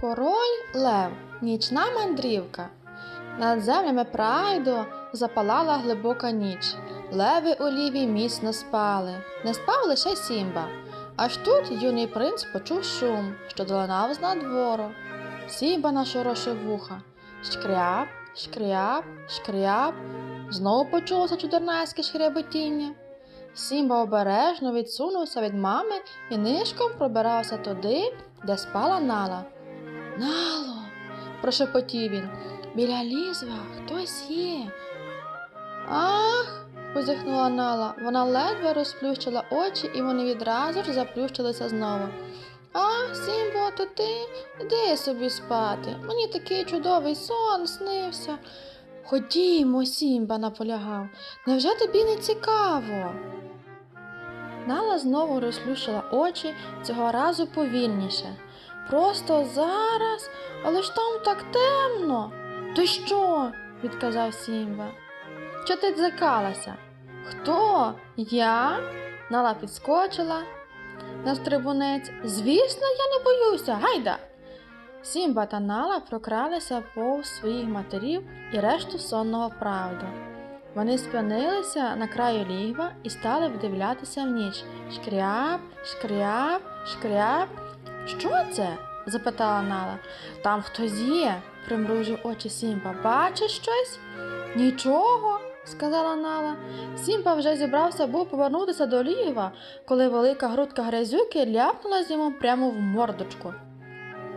Король Лев, нічна мандрівка. Над землями прайду запалала глибока ніч. Леви у ліві міцно спали. Не спав лише Сімба. Аж тут юний принц почув шум, що долинав з надвору. Сімба нашорошив вуха. Шкряп, шкряп, шкряп. Знову почулося чудернацьке шкряботіння. Сімба обережно відсунувся від мами і нишком пробирався туди, де спала Нала. Нало, прошепотів він. Біля лізва хтось є. Ах. позіхнула Нала. Вона ледве розплющила очі, і вони відразу ж заплющилися знову. А, Сімбо, то ти іди собі спати. Мені такий чудовий сон снився. Ходімо, Сімба наполягав. Невже тобі не цікаво? Нала знову розплющила очі, цього разу повільніше. Просто зараз, але ж там так темно. То що? відказав Сімба. Що ти дзикалася? Хто? Я? Нала підскочила на стрибунець. Звісно, я не боюся, гайда. Сімба та Нала прокралися повз своїх матерів і решту сонного правду. Вони спинилися на краю лігва і стали вдивлятися в ніч. Шкряп, шкряп, шкряп. Що це? запитала Нала. Там хтось є, примружив очі Сімба. Бачиш щось? Нічого, сказала Нала. Сімба вже зібрався був повернутися до лігва, коли велика грудка грязюки ляпнула йому прямо в мордочку.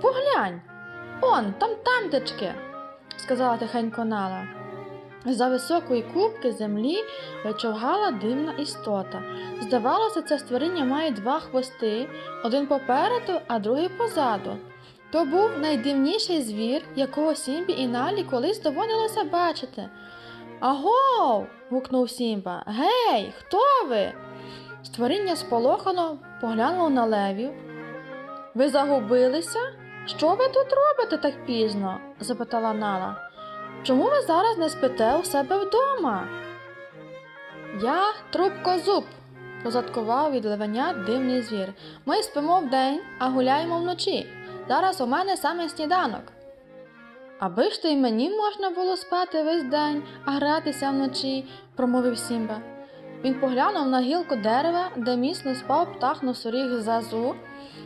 Поглянь, он, там тантечки, сказала тихенько Нала. За високої кубки землі вичовгала дивна істота. Здавалося, це створіння має два хвости, один попереду, а другий позаду. То був найдивніший звір, якого Сімбі і Налі колись доводилося бачити. Агов. гукнув Сімба. Гей, хто ви? Створіння сполохано поглянуло на левів. Ви загубилися? Що ви тут робите так пізно? запитала Нала. Чому ви зараз не спите у себе вдома? Я трубкозуб, позадкував від ливеня дивний звір. Ми спимо вдень, а гуляємо вночі. Зараз у мене саме сніданок. Аби ж то й мені можна було спати весь день, а гратися вночі, промовив Сімба. Він поглянув на гілку дерева, де міцно спав птах носоріг зазу,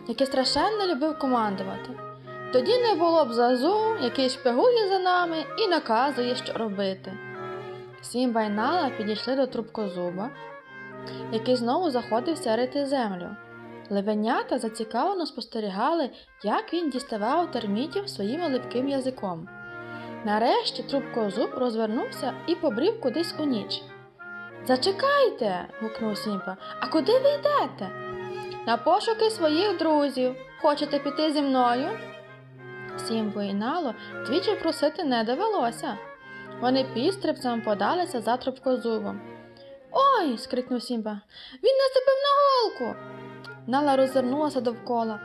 який страшенно любив командувати. Тоді не було б зазу, який шпигує за нами і наказує, що робити. Сімба й Нала підійшли до трубкозуба, який знову заходився рити землю. Левенята зацікавлено спостерігали, як він діставав термітів своїм липким язиком. Нарешті трубкозуб розвернувся і побрів кудись у ніч. Зачекайте. гукнув Сімба. А куди ви йдете? На пошуки своїх друзів. Хочете піти зі мною? Сімбу і Нало двічі просити не довелося. Вони підстрибцем подалися за трубкозубом. Ой. скрикнув Сімба. Він наступив на голку. Нала роззирнулася довкола.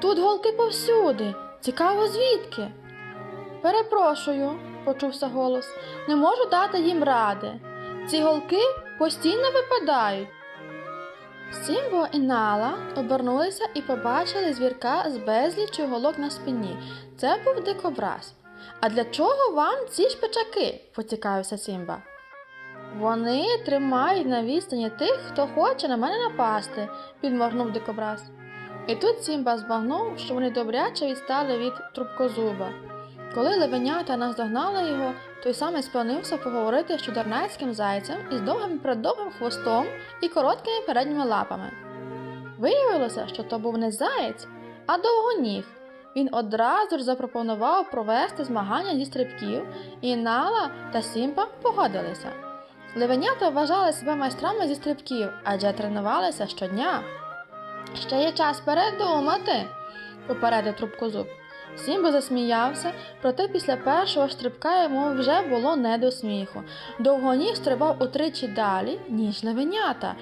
Тут голки повсюди. Цікаво звідки. Перепрошую, почувся голос. Не можу дати їм ради. Ці голки постійно випадають. Сімбо і Нала обернулися і побачили звірка з безліччю голок на спині. Це був дикобраз. А для чого вам ці шпичаки? поцікавився Сімба. Вони тримають на відстані тих, хто хоче на мене напасти, підморгнув дикобраз. І тут Сімба збагнув, що вони добряче відстали від трубкозуба. Коли левенята наздогнали його, той саме спинився поговорити з чудернацьким зайцем із довгим предовгим хвостом і короткими передніми лапами. Виявилося, що то був не заєць, а довгоніг. Він одразу ж запропонував провести змагання зі стрибків, і Нала та Сімпа погодилися. Левенята вважали себе майстрами зі стрибків, адже тренувалися щодня. Ще є час передумати, попередив трубкозуб. Сімба засміявся, проте після першого стрибка йому вже було не до сміху. Довгоніг стрибав утричі далі, ніж левенята.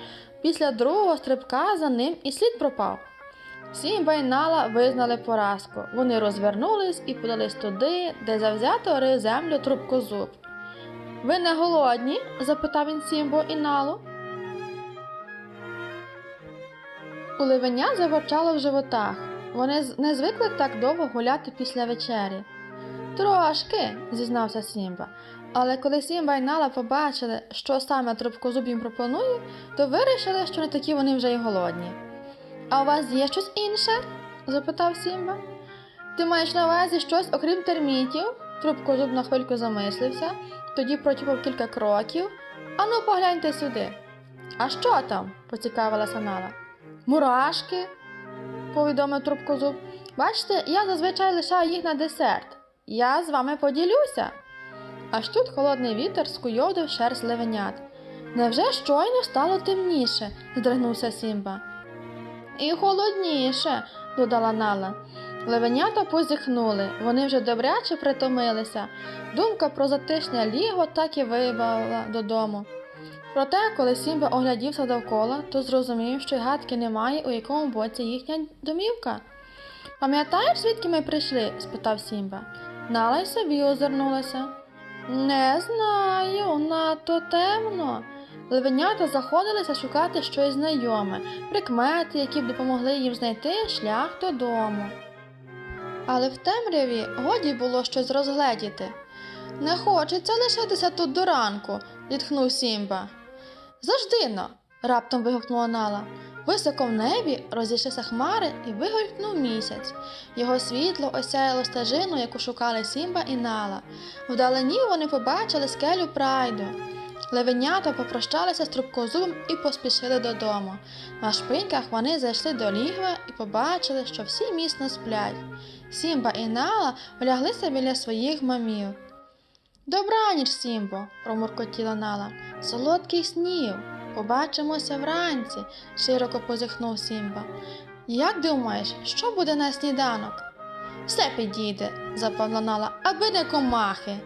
Після другого стрибка за ним і слід пропав. Сімба й Нала визнали поразку. Вони розвернулись і подались туди, де завзято рив землю трубкозуб. Ви не голодні? запитав він Сімбо і Налу. У ливеня заворчало в животах. Вони не звикли так довго гуляти після вечері. Трошки, зізнався Сімба. Але коли Сімба і Нала побачили, що саме трубкозуб їм пропонує, то вирішили, що не такі вони вже й голодні. А у вас є щось інше? запитав Сімба. Ти маєш на увазі щось, окрім термітів? Трубкозуб на хвильку замислився, тоді протіпав кілька кроків. Ану, погляньте сюди. А що там? поцікавилася Нала. Мурашки, повідомив трубкозуб. Бачите, я зазвичай лишаю їх на десерт. Я з вами поділюся. Аж тут холодний вітер скуйовдив шерсть левенят. Невже щойно стало темніше? здригнувся Сімба. І холодніше, додала Нала. Левенята позіхнули, вони вже добряче притомилися. Думка про затишне ліго так і вибавила додому. Проте, коли Сімба оглядівся довкола, то зрозумів, що гадки немає, у якому боці їхня домівка. Пам'ятаєш, звідки ми прийшли? спитав Сімба. Нала й собі озирнулася. Не знаю, надто темно. Левенята заходилися шукати щось знайоме, прикмети, які б допомогли їм знайти шлях додому. Але в темряві годі було щось розгледіти. Не хочеться лишитися тут до ранку, зітхнув Сімба. Завжди но. раптом вигукнула Нала. Високо в небі розійшлися хмари і вигулькнув місяць. Його світло осяяло стежину, яку шукали Сімба і Нала. Вдалині вони побачили скелю прайду. Левенята попрощалися з трубкозубом і поспішили додому. На шпиньках вони зайшли до лігва і побачили, що всі міцно сплять. Сімба і Нала вляглися біля своїх мамів. Добраніч, Сімбо, промуркотіла Нала. Солодких снів. Побачимося вранці, широко позихнув Сімба. Як думаєш, що буде на сніданок? Все підійде, запевнила Нала, аби не комахи.